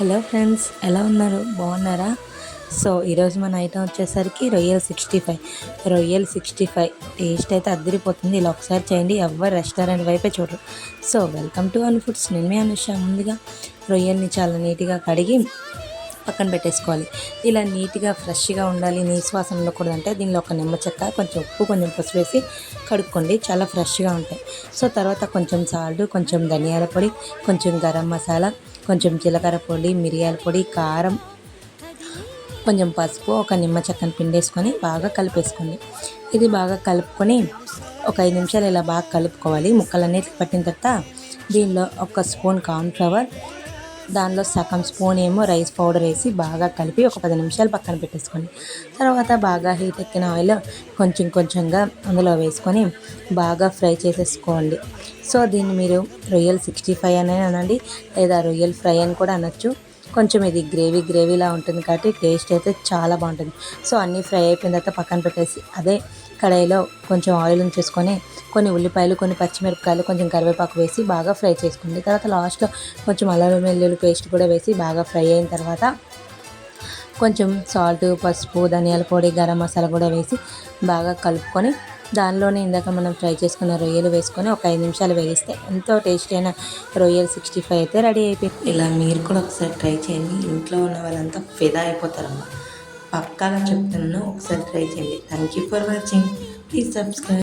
Hello friends ఎలా ఉన్నారు? బాగున్నారా? సో ఈరోజు మన ఐటమ్ వచ్చేసరికి రొయ్యల్ సిక్స్టీ ఫైవ్. రొయ్యల్ సిక్స్టీ ఫైవ్. టేస్ట్ అయితే అద్దరిపోతుంది. ఇలా ఒకసారి చేయండి. ఎవరు రెస్టారెంట్ వైపే చూడరు. So welcome to Anu foods. నేను మీ అనుష ముందుగా రొయ్యల్ని చాలా నీట్గా కడిగి పక్కన పెట్టేసుకోవాలి. ఇలా నీట్గా ఫ్రెష్గా ఉండాలి. నీసు కూడా ఉండకూడదంటే దీనిలో ఒక నిమ్మ చెక్క కొంచెం ఉప్పు కొంచెం పసుపు వేసి కడుక్కోండి. చాలా ఫ్రెష్గా ఉంటాయి. సో తర్వాత కొంచెం సాల్ట్ కొంచెం ధనియాల పొడి కొంచెం గరం మసాలా కొంచెం జీలకర్ర పొడి మిరియాల పొడి కారం కొంచెం పసుపు ఒక నిమ్మ చెక్కను పిండేసుకొని బాగా కలిపేసుకోండి. ఇది బాగా కలుపుకొని ఒక ఐదు నిమిషాలు ఇలా బాగా కలుపుకోవాలి. ముక్కలన్నిటికి పట్టిన తర్వాత దీనిలో ఒక స్పూన్ కార్న్ఫ్లవర్ దానిలో సగం స్పూన్ ఏమో రైస్ పౌడర్ వేసి బాగా కలిపి ఒక పది నిమిషాలు పక్కన పెట్టేసుకోండి. తర్వాత బాగా హీట్ ఎక్కిన ఆయిల్ కొంచెం కొంచెంగా అందులో వేసుకొని బాగా ఫ్రై చేసేసుకోండి. సో దీన్ని మీరు రొయ్యల్ సిక్స్టీ ఫైవ్ అనే అనండి లేదా రొయ్యల్ ఫ్రై అని కూడా అనొచ్చు. కొంచెం ఇది గ్రేవీ గ్రేవీలా ఉంటుంది కాబట్టి టేస్ట్ అయితే చాలా బాగుంటుంది. సో అన్నీ ఫ్రై అయిపోయిన తర్వాత పక్కన పెట్టేసి అదే కడాయిలో కొంచెం ఆయిల్ ఉంచేసుకొని కొన్ని ఉల్లిపాయలు కొన్ని పచ్చిమిరపకాయలు కొంచెం కరివేపాకు వేసి బాగా ఫ్రై చేసుకోండి. తర్వాత లాస్ట్లో కొంచెం అల్లం వెల్లుల్లి పేస్ట్ కూడా వేసి బాగా ఫ్రై అయిన తర్వాత కొంచెం సాల్ట్ పసుపు ధనియాల పొడి గరం మసాలా కూడా వేసి బాగా కలుపుకొని దానిలోనే ఇందాక మనం ఫ్రై చేసుకున్న రొయ్యలు వేసుకొని ఒక ఐదు నిమిషాలు వేగిస్తే ఎంతో టేస్టీ అయిన రొయ్యలు సిక్స్టీ ఫైవ్ అయితే రెడీ అయిపోయింది. ఇలా మీరు కూడా ఒకసారి ట్రై చేయండి. ఇంట్లో ఉన్న వాళ్ళంతా ఫిదా అయిపోతారమ్మా. పక్కాగా చెప్తున్నాను ఒకసారి ట్రై చేయండి. Thank you for watching please subscribe